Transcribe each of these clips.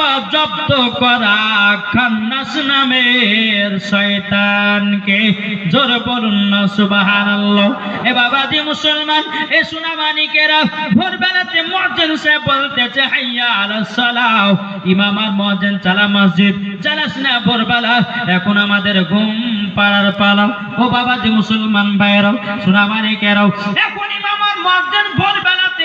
বাবা জব্দ করা খান্নাস নামের শয়তানকে। জোর বলুন না, সুবহানাল্লাহ। এ বাবা দি মুসলমান, এ সুনামানিকেরা, ভোরবেলাতে মুয়াজ্জিন সাহেব বলতেছে, হাইয়া আলাস সালাহ ইমাম আর মুয়াজ্জিন চালা মসজিদ, চালাস না ভোরবেলা। এখন আমাদের ঘুম পাড়ার পালা। ও বাবা দি মুসলমান ভাইরাও সুনামানিকেরাও, এখন ইমাম আর মুয়াজ্জিন ভোরবেলাতে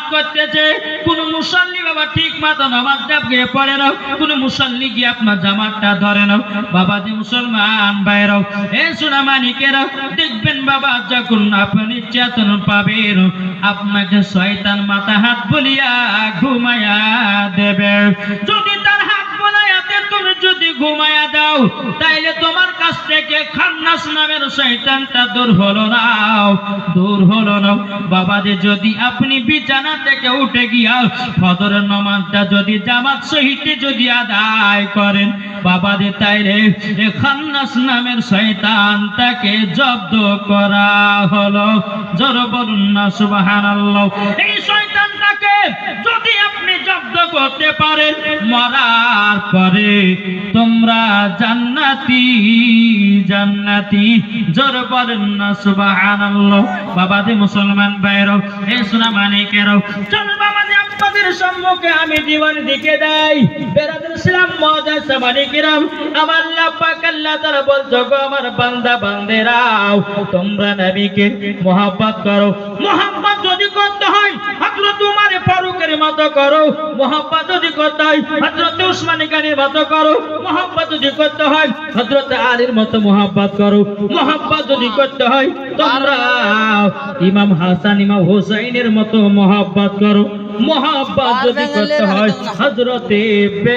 জামাত করতেছে কোন মুসল্লি বাবা ঠিক মতো নামাজটা গিয়ে পড়ে নাও কোন মুসল্লি গিয়ে আপনার জামাতটা ধরে নাও। বাবা যে মুসলমান বাইরাও এ সোনা মানিকেরাও, দেখবেন বাবা যখন আপনি চেতন পাবেন, আপনাকে শয়তান মাথা হাত বলিয়া ঘুমায়া দেবে। যদি তাইলে তোমার কাছ থেকে খান্নাস নামের শয়তানটা দূর হলো না। দূর হলো না। বাবা যে যদি আপনি বিছানা থেকে উঠে গিয়া ফজরের নামাজটা যদি জামাত সহিতে যদি আদায় করেন বাবা যে তাইলে এ খান্নাস নামের শয়তানটাকে জব্দ করা হলো। জোর বলুন না সুবহানাল্লাহ। এই শয়তানটাকে যদি আপনি জব্দ করতে পারেন, মরার পরে তোমরা জান্নাতি জান্নাতি। জোর বলেন না, সুবহানাল্লাহ। বাবা যে মুসলমান ভাইরও এ সোনা মানিকেরও। চল বাবা যে আপনাদের সম্মুখে আমি জীবন দিকে দেই। বেরাদের ইসলাম মজা সামানিকেরাম আমার আল্লাহ পাক আল্লাহ তাআলা বলছো, গো আমার বান্দা, বান্দেরাও, তোমরা নবীকে মোহাব্বত করো। মোহাব্বত যদি করতে হয়, হযরত মতো করো মোহাব্বত যদি করতে হয় হজরত উসমান গানির মতো করো যদি করতে হয় হজরত আলীর মতো করো যদি করতে হয় তোমরা ইমাম হাসান ইমাম হোসাইনের মতো করো যদি করতে হয় হযরতে